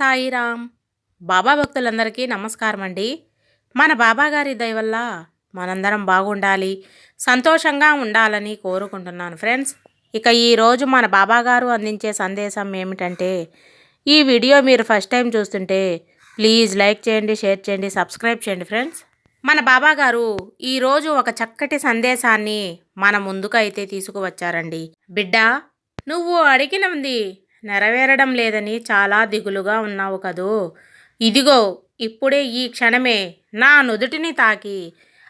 సాయిరామ్. బాబా భక్తులందరికీ నమస్కారం అండి మన బాబా గారి దయ వల్ల మనందరం బాగుండాలి సంతోషంగా ఉండాలని కోరుకుంటున్నాను ఫ్రెండ్స్. ఇక ఈరోజు మన బాబాగారు అందించే సందేశం ఏమిటంటే ఈ వీడియో మీరు ఫస్ట్ టైం చూస్తుంటే ప్లీజ్ లైక్ చేయండి షేర్ చేయండి సబ్స్క్రైబ్ చేయండి ఫ్రెండ్స్. మన బాబాగారు ఈరోజు ఒక చక్కటి సందేశాన్ని మన ముందుకు అయితే తీసుకువచ్చారండి. బిడ్డ నువ్వు అడిగినది నెరవేరడం లేదని చాలా దిగులుగా ఉన్నావు కదూ. ఇదిగో ఇప్పుడే ఈ క్షణమే నా నుదుటిని తాకి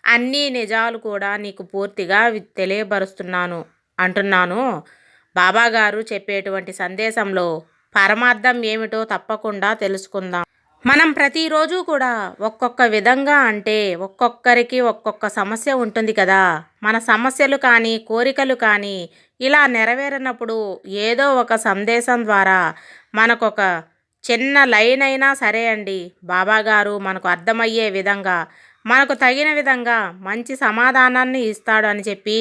అన్ని నిజాలు కూడా నీకు పూర్తిగా తెలియబరుస్తున్నాను తెలియపరుస్తున్నాను అంటున్నాను. బాబాగారు చెప్పేటువంటి సందేశంలో పరమార్థం ఏమిటో తప్పకుండా తెలుసుకుందాం. మనం ప్రతిరోజు కూడా ఒక్కొక్క విధంగా అంటే ఒక్కొక్కరికి ఒక్కొక్క సమస్య ఉంటుంది కదా. మన సమస్యలు కానీ కోరికలు కానీ ఇలా నెరవేరినప్పుడు ఏదో ఒక సందేశం ద్వారా మనకొక చిన్న లైన్ అయినా సరే అండి బాబాగారు మనకు అర్థమయ్యే విధంగా మనకు తగిన విధంగా మంచి సమాధానాన్ని ఇస్తాడు అని చెప్పి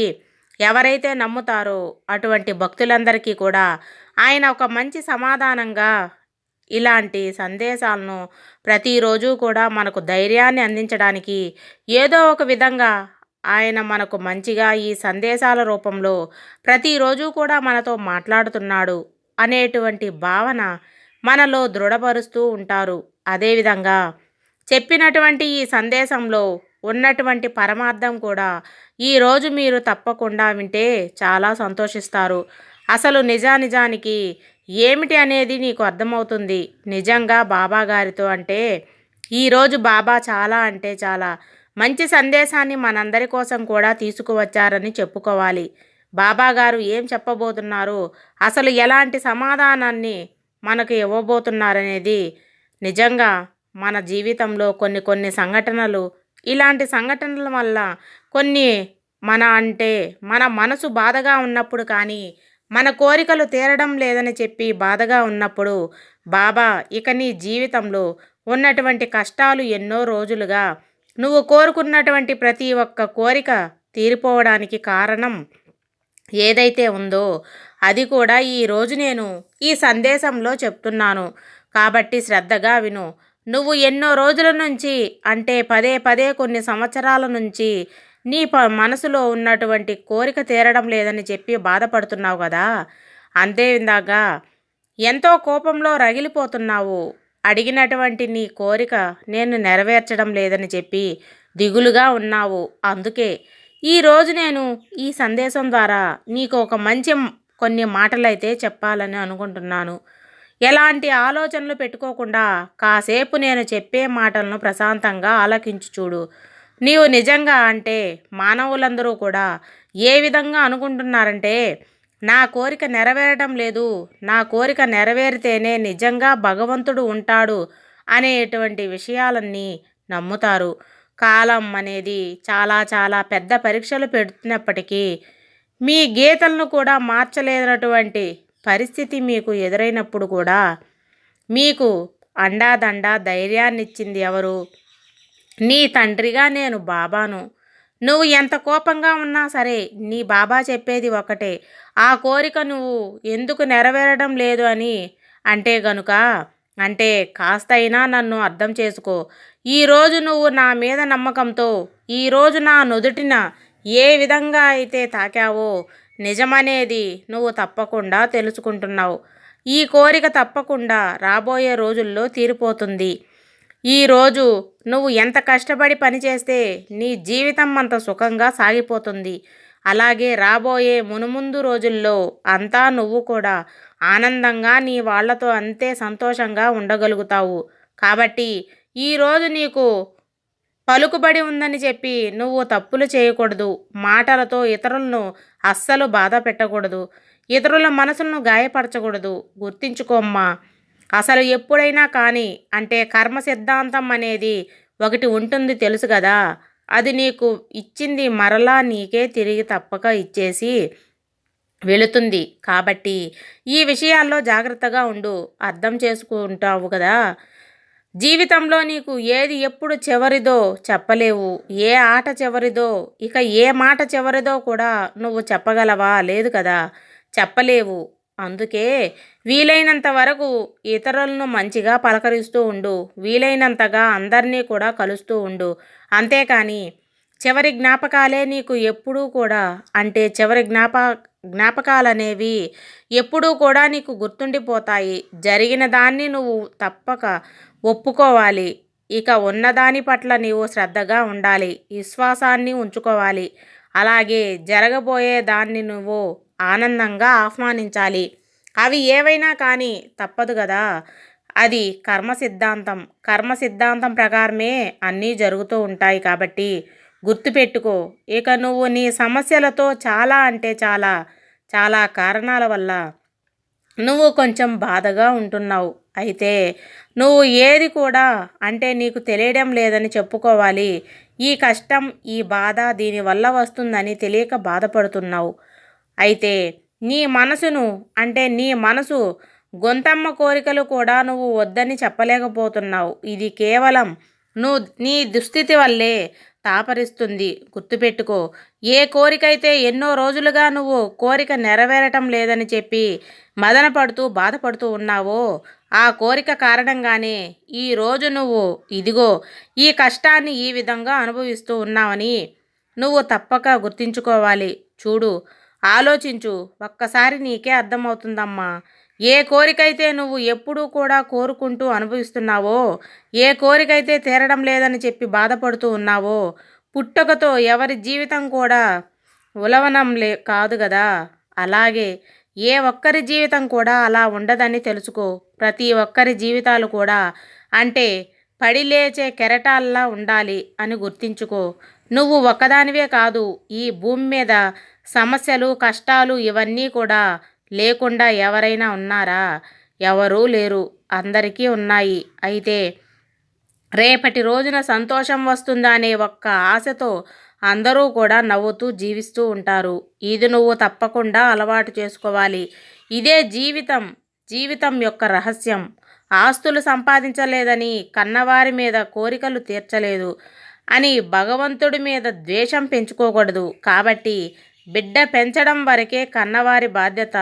ఎవరైతే నమ్ముతారో అటువంటి భక్తులందరికీ కూడా ఆయన ఒక మంచి సమాధానంగా ఇలాంటి సందేశాలను ప్రతిరోజు కూడా మనకు ధైర్యాన్ని అందించడానికి ఏదో ఒక విధంగా ఆయన మనకు మంచిగా ఈ సందేశాల రూపంలో ప్రతిరోజు కూడా మనతో మాట్లాడుతున్నాడు అనేటువంటి భావన మనలో దృఢపరుస్తూ ఉంటారు. అదేవిధంగా చెప్పినటువంటి ఈ సందేశంలో ఉన్నటువంటి పరమార్థం కూడా ఈరోజు మీరు తప్పకుండా వింటే చాలా సంతోషిస్తారు. అసలు నిజానిజానికి ఏమిటి అనేది నీకు అర్థమవుతుంది. నిజంగా బాబా గారితో అంటే ఈరోజు బాబా చాలా అంటే చాలా మంచి సందేశాన్ని మనందరి కోసం కూడా తీసుకువచ్చారని చెప్పుకోవాలి. బాబా గారు ఏం చెప్పబోతున్నారు? అసలు ఎలాంటి సమాధానాన్ని మనకు ఇవ్వబోతున్నారనేది నిజంగా మన జీవితంలో కొన్ని కొన్ని సంఘటనలు ఇలాంటి సంఘటనల వల్ల కొన్ని మన అంటే మన మనసు బాధగా ఉన్నప్పుడు కానీ మన కోరికలు తీరడం లేదని చెప్పి బాధగా ఉన్నప్పుడు బాబా ఇక నీ జీవితంలో ఉన్నటువంటి కష్టాలు ఎన్నో రోజులుగా నువ్వు కోరుకున్నటువంటి ప్రతి ఒక్క కోరిక తీరిపోవడానికి కారణం ఏదైతే ఉందో అది కూడా ఈరోజు నేను ఈ సందేశంలో చెప్తున్నాను. కాబట్టి శ్రద్ధగా విను. నువ్వు ఎన్నో రోజుల నుంచి అంటే పదే పదే కొన్ని సంవత్సరాల నుంచి నీ ప మనసులో ఉన్నటువంటి కోరిక తీరడం లేదని చెప్పి బాధపడుతున్నావు కదా. అంతే ఇందాక ఎంతో కోపంలో రగిలిపోతున్నావు. అడిగినటువంటి నీ కోరిక నేను నెరవేర్చడం లేదని చెప్పి దిగులుగా ఉన్నావు. అందుకే ఈరోజు నేను ఈ సందేశం ద్వారా నీకు ఒక మంచి కొన్ని మాటలైతే చెప్పాలని అనుకుంటున్నాను. ఎలాంటి ఆలోచనలు పెట్టుకోకుండా కాసేపు నేను చెప్పే మాటలను ప్రశాంతంగా ఆలకించు చూడు. నీవు నిజంగా అంటే మానవులందరూ కూడా ఏ విధంగా అనుకుంటున్నారంటే నా కోరిక నెరవేరడం లేదు నా కోరిక నెరవేరితేనే నిజంగా భగవంతుడు ఉంటాడు అనేటువంటి విషయాలన్నీ నమ్ముతారు. కాలం అనేది చాలా చాలా పెద్ద పరీక్షలు పెడుతున్నప్పటికీ మీ గీతలను కూడా మార్చలేనటువంటి పరిస్థితి మీకు ఎదురైనప్పుడు కూడా మీకు అండాదండ ధైర్యాన్నిచ్చింది ఎవరు? నీ తండ్రిగా నేను బాబాను. నువ్వు ఎంత కోపంగా ఉన్నా సరే నీ బాబా చెప్పేది ఒకటే. ఆ కోరిక నువ్వు ఎందుకు నెరవేరడం లేదు అని అంటే గనుక అంటే కాస్తైనా నన్ను అర్థం చేసుకో. ఈరోజు నువ్వు నా మీద నమ్మకంతో ఈరోజు నా నుదుటిన ఏ విధంగా అయితే తాకావో నిజమనేది నువ్వు తప్పకుండా తెలుసుకుంటున్నావు. ఈ కోరిక తప్పకుండా రాబోయే రోజుల్లో తీరిపోతుంది. ఈరోజు నువ్వు ఎంత కష్టపడి పనిచేస్తే నీ జీవితం అంత సుఖంగా సాగిపోతుంది. అలాగే రాబోయే మునుముందు రోజుల్లో అంతా నువ్వు కూడా ఆనందంగా నీ వాళ్ళతో అంతే సంతోషంగా ఉండగలుగుతావు. కాబట్టి ఈరోజు నీకు పలుకుబడి ఉందని చెప్పి నువ్వు తప్పులు చేయకూడదు. మాటలతో ఇతరులను అస్సలు బాధ పెట్టకూడదు. ఇతరుల మనసులను గాయపరచకూడదు. గుర్తించుకోమ్మా. అసలు ఎప్పుడైనా కానీ అంటే కర్మ సిద్ధాంతం అనేది ఒకటి ఉంటుంది తెలుసు కదా. అది నీకు ఇచ్చింది మరలా నీకే తిరిగి తప్పక ఇచ్చేసి వెళుతుంది. కాబట్టి ఈ విషయాల్లో జాగ్రత్తగా ఉండు. అర్థం చేసుకుంటావు కదా. జీవితంలో నీకు ఏది ఎప్పుడు చివరిదో చెప్పలేవు. ఏ ఆట చివరిదో ఇక ఏ మాట చివరిదో కూడా నువ్వు చెప్పగలవా? లేదు కదా. చెప్పలేవు. అందుకే వీలైనంత వరకు ఇతరులను మంచిగా పలకరిస్తూ ఉండు వీలైనంతగా అందరినీ కూడా కలుస్తూ ఉండు. అంతేకాని చివరి జ్ఞాపకాలే నీకు ఎప్పుడూ కూడా అంటే చివరి జ్ఞాప జ్ఞాపకాలనేవి ఎప్పుడూ కూడా నీకు గుర్తుండిపోతాయి. జరిగిన దాన్ని నువ్వు తప్పక ఒప్పుకోవాలి. ఇక ఉన్నదాని పట్ల నీవు శ్రద్ధగా ఉండాలి విశ్వాసాన్ని ఉంచుకోవాలి. అలాగే జరగబోయే దాన్ని నువ్వు ఆనందంగా ఆహ్వానించాలి. అవి ఏవైనా కానీ తప్పదు కదా అది కర్మ సిద్ధాంతం. కర్మ సిద్ధాంతం ప్రకారమే అన్నీ జరుగుతూ ఉంటాయి కాబట్టి గుర్తుపెట్టుకో. ఇక నువ్వు నీ సమస్యలతో చాలా అంటే చాలా చాలా కారణాల వల్ల నువ్వు కొంచెం బాధగా ఉంటున్నావు. అయితే నువ్వు ఏది కూడా అంటే నీకు తెలియడం లేదని చెప్పుకోవాలి. ఈ కష్టం ఈ బాధ దీనివల్ల వస్తుందని తెలియక బాధపడుతున్నావు. అయితే నీ మనసును అంటే నీ మనసు గొంతమ్మ కోరికలు కూడా నువ్వు వద్దని చెప్పలేకపోతున్నావు. ఇది కేవలం నువ్వు నీ దుస్థితి వల్లే తాపరిస్తుంది. గుర్తుపెట్టుకో ఏ కోరికైతే ఎన్నో రోజులుగా నువ్వు కోరిక నెరవేరటం లేదని చెప్పి మదన పడుతూ బాధపడుతూ ఉన్నావో ఆ కోరిక కారణంగానే ఈరోజు నువ్వు ఇదిగో ఈ కష్టాన్ని ఈ విధంగా అనుభవిస్తూ ఉన్నావని నువ్వు తప్పక గుర్తించుకోవాలి. చూడు ఆలోచించు. ఒక్కసారి నీకే అర్థమవుతుందమ్మా. ఏ కోరికైతే నువ్వు ఎప్పుడూ కూడా కోరుకుంటూ అనుభవిస్తున్నావో ఏ కోరికైతే తీరడం లేదని చెప్పి బాధపడుతూ ఉన్నావో పుట్టుకతో ఎవరి జీవితం కూడా ఉలవనం లే కాదు కదా అలాగే ఏ ఒక్కరి జీవితం కూడా అలా ఉండదని తెలుసుకో. ప్రతి ఒక్కరి జీవితాలు కూడా అంటే పడి లేచే కెరటాల్లా ఉండాలి అని గుర్తించుకో. నువ్వు ఒక్కదానివే కాదు ఈ భూమి మీద సమస్యలు కష్టాలు ఇవన్నీ కూడా లేకుండా ఎవరైనా ఉన్నారా? ఎవరూ లేరు. అందరికీ ఉన్నాయి. అయితే రేపటి రోజున సంతోషం వస్తుందా అనే ఒక్క ఆశతో అందరూ కూడా నవ్వుతూ జీవిస్తూ ఉంటారు. ఇది నువ్వు తప్పకుండా అలవాటు చేసుకోవాలి. ఇదే జీవితం జీవితం యొక్క రహస్యం. ఆస్తులు సంపాదించలేదని కన్నవారి మీద కోరికలు తీర్చలేదు అని భగవంతుడి మీద ద్వేషం పెంచుకోకూడదు. కాబట్టి బిడ్డ పెంచడం వరకే కన్నవారి బాధ్యత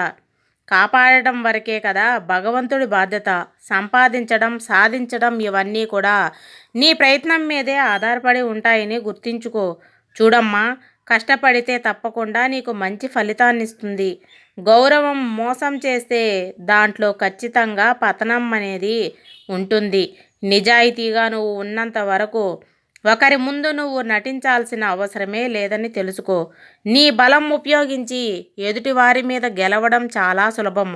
కాపాడటం వరకే కదా భగవంతుడి బాధ్యత సంపాదించడం సాధించడం ఇవన్నీ కూడా నీ ప్రయత్నం మీదే ఆధారపడి ఉంటాయని గుర్తించుకో. చూడమ్మా కష్టపడితే తప్పకుండా నీకు మంచి ఫలితాన్ని ఇస్తుంది గౌరవం మోసం చేస్తే దాంట్లో ఖచ్చితంగా పతనం అనేది ఉంటుంది. నిజాయితీగా నువ్వు ఉన్నంత వరకు ఒకరి ముందు నువ్వు నటించాల్సిన అవసరమే లేదని తెలుసుకో. నీ బలం ఉపయోగించి ఎదుటివారి మీద గెలవడం చాలా సులభం.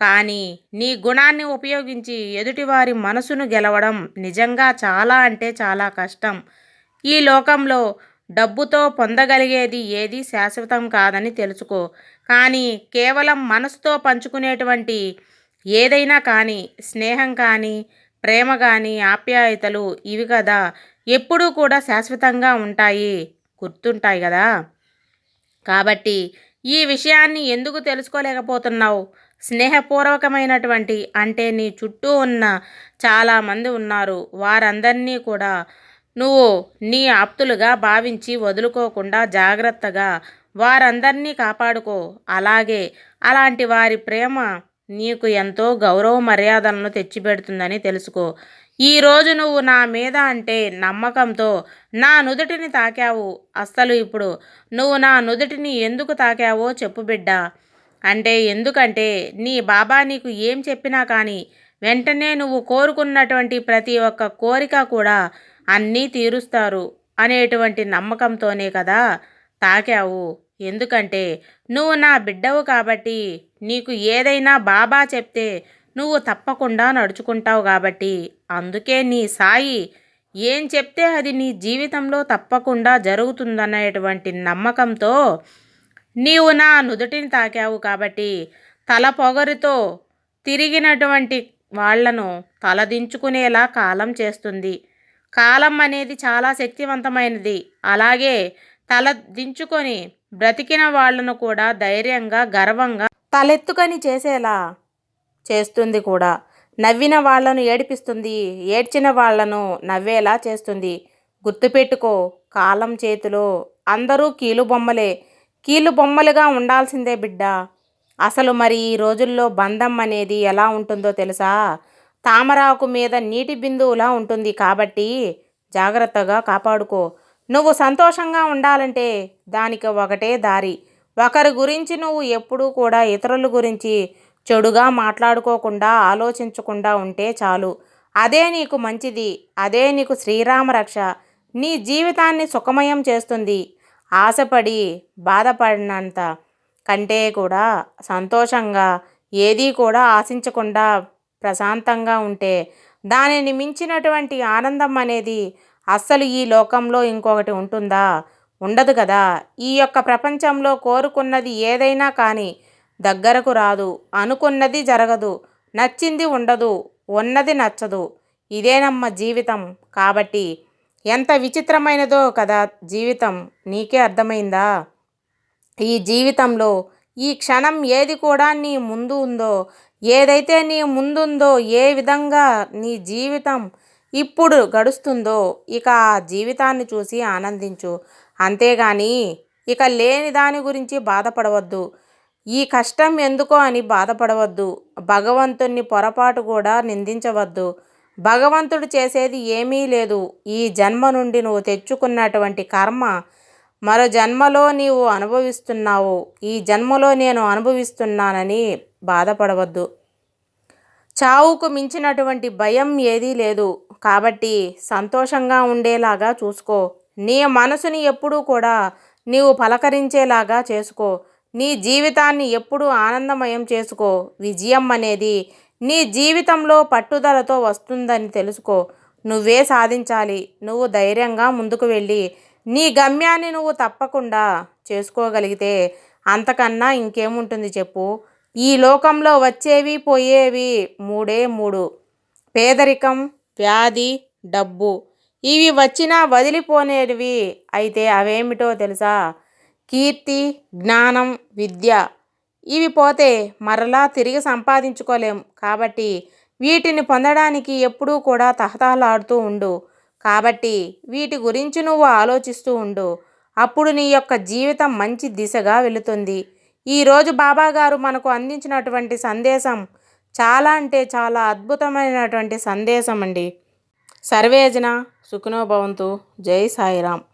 కానీ నీ గుణాన్ని ఉపయోగించి ఎదుటివారి మనసును గెలవడం నిజంగా చాలా అంటే చాలా కష్టం. ఈ లోకంలో డబ్బుతో పొందగలిగేది ఏది శాశ్వతం కాదని తెలుసుకో. కానీ కేవలం మనసుతో పంచుకునేటువంటి ఏదైనా కానీ స్నేహం కానీ ప్రేమ కానీ ఆప్యాయతలు ఇవి కదా. ఎప్పుడూ కూడా శాశ్వతంగా ఉంటాయి. గుర్తుంటాయి కదా. కాబట్టి ఈ విషయాన్ని ఎందుకు తెలుసుకోలేకపోతున్నావు? స్నేహపూర్వకమైనటువంటి అంటే నీ చుట్టూ ఉన్న చాలామంది ఉన్నారు. వారందరినీ కూడా నువ్వు నీ ఆప్తులుగా భావించి వదులుకోకుండా జాగ్రత్తగా వారందరినీ కాపాడుకో. అలాగే అలాంటి వారి ప్రేమ నీకు ఎంతో గౌరవ మర్యాదలను తెచ్చిపెడుతుందని తెలుసుకో. ఈరోజు నువ్వు నా మీద అంటే నమ్మకంతో నా నుదుటిని తాకావు. అస్సలు ఇప్పుడు నువ్వు నా నుదుటిని ఎందుకు తాకావో చెప్పు బిడ్డ. అంటే ఎందుకంటే నీ బాబా నీకు ఏం చెప్పినా కానీ వెంటనే నువ్వు కోరుకున్నటువంటి ప్రతి ఒక్క కోరిక కూడా అన్నీ తీరుస్తారు అనేటువంటి నమ్మకంతోనే కదా తాకావు. ఎందుకంటే నువ్వు నా బిడ్డవు కాబట్టి నీకు ఏదైనా బాబా చెప్తే నువ్వు తప్పకుండా నడుచుకుంటావు కాబట్టి అందుకే నీ సాయి ఏం చెప్తే అది నీ జీవితంలో తప్పకుండా జరుగుతుందనేటువంటి నమ్మకంతో నీవు నా నుదుటిని తాకావు కాబట్టి తల పొగరుతో తిరిగినటువంటి వాళ్ళను తలదించుకునేలా కాలం చేస్తుంది. కాలం అనేది చాలా శక్తివంతమైనది. అలాగే తల దించుకొని బ్రతికిన వాళ్ళను కూడా ధైర్యంగా గర్వంగా తలెత్తుకొని చేసేలా చేస్తుంది కూడా. నవ్విన వాళ్ళను ఏడిపిస్తుంది ఏడ్చిన వాళ్ళను నవ్వేలా చేస్తుంది. గుర్తుపెట్టుకో కాలం చేతిలో అందరూ కీలు బొమ్మలే. కీలు బొమ్మలుగా ఉండాల్సిందే బిడ్డ. అసలు మరి ఈ రోజుల్లో బంధం అనేది ఎలా ఉంటుందో తెలుసా? తామరాకు మీద నీటి బిందువులా ఉంటుంది కాబట్టి జాగ్రత్తగా కాపాడుకో. నువ్వు సంతోషంగా ఉండాలంటే దానికి ఒకటే దారి. ఒకరి గురించి నువ్వు ఎప్పుడూ కూడా ఇతరుల గురించి చెడుగా మాట్లాడుకోకుండా ఆలోచించకుండా ఉంటే చాలు. అదే నీకు మంచిది. అదే నీకు శ్రీరామ రక్ష. నీ జీవితాన్ని సుఖమయం చేస్తుంది. ఆశపడి బాధపడినంత కంటే కూడా సంతోషంగా ఏదీ కూడా ఆశించకుండా ప్రశాంతంగా ఉంటే దానిని మించినటువంటి ఆనందం అనేది అస్సలు ఈ లోకంలో ఇంకొకటి ఉంటుందా? ఉండదు కదా. ఈ యొక్క ప్రపంచంలో కోరుకున్నది ఏదైనా కానీ దగ్గరకు రాదు. అనుకున్నది జరగదు. నచ్చింది ఉండదు. ఉన్నది నచ్చదు. ఇదేనమ్మ జీవితం. కాబట్టి ఎంత విచిత్రమైనదో కదా జీవితం. నీకే అర్థమైందా? ఈ జీవితంలో ఈ క్షణం ఏది కూడా నీ ముందు ఉందో ఏదైతే నీ ముందుందో ఏ విధంగా నీ జీవితం ఇప్పుడు గడుస్తుందో ఇక ఆ జీవితాన్ని చూసి ఆనందించు. అంతేగాని ఇక లేని దాని గురించి బాధపడవద్దు. ఈ కష్టం ఎందుకో అని బాధపడవద్దు. భగవంతుణ్ణి పొరపాటు కూడా నిందించవద్దు. భగవంతుడు చేసేది ఏమీ లేదు. ఈ జన్మ నుండి నువ్వు తెచ్చుకున్నటువంటి కర్మ మరో జన్మలో నీవు అనుభవిస్తున్నావు. ఈ జన్మలో నేను అనుభవిస్తున్నానని బాధపడవద్దు. చావుకు మించినటువంటి భయం ఏదీ లేదు. కాబట్టి సంతోషంగా ఉండేలాగా చూసుకో. నీ మనసుని ఎప్పుడూ కూడా నీవు పలకరించేలాగా చేసుకో. నీ జీవితాన్ని ఎప్పుడూ ఆనందమయం చేసుకో. విజయం అనేది నీ జీవితంలో పట్టుదలతో వస్తుందని తెలుసుకో. నువ్వే సాధించాలి. నువ్వు ధైర్యంగా ముందుకు వెళ్ళి నీ గమ్యాన్ని నువ్వు తప్పకుండా చేసుకోగలిగితే అంతకన్నా ఇంకేముంటుంది చెప్పు. ఈ లోకంలో వచ్చేవి పోయేవి మూడే మూడు. పేదరికం వ్యాధి డబ్బు. ఇవి వచ్చినా వదిలిపోనేవి అయితే అవేమిటో తెలుసా? కీర్తి జ్ఞానం విద్య. ఇవి పోతే మరలా తిరిగి సంపాదించుకోలేం. కాబట్టి వీటిని పొందడానికి ఎప్పుడూ కూడా తహతహలాడుతూ ఉండు. కాబట్టి వీటి గురించి నువ్వు ఆలోచిస్తూ ఉండు. అప్పుడు నీ యొక్క జీవితం మంచి దిశగా వెళుతుంది. ఈరోజు బాబా గారు మనకు అందించినటువంటి సందేశం చాలా అంటే చాలా అద్భుతమైనటువంటి సందేశం అండి సర్వేజన సుఖనోభవంతు జై సాయిరామ్.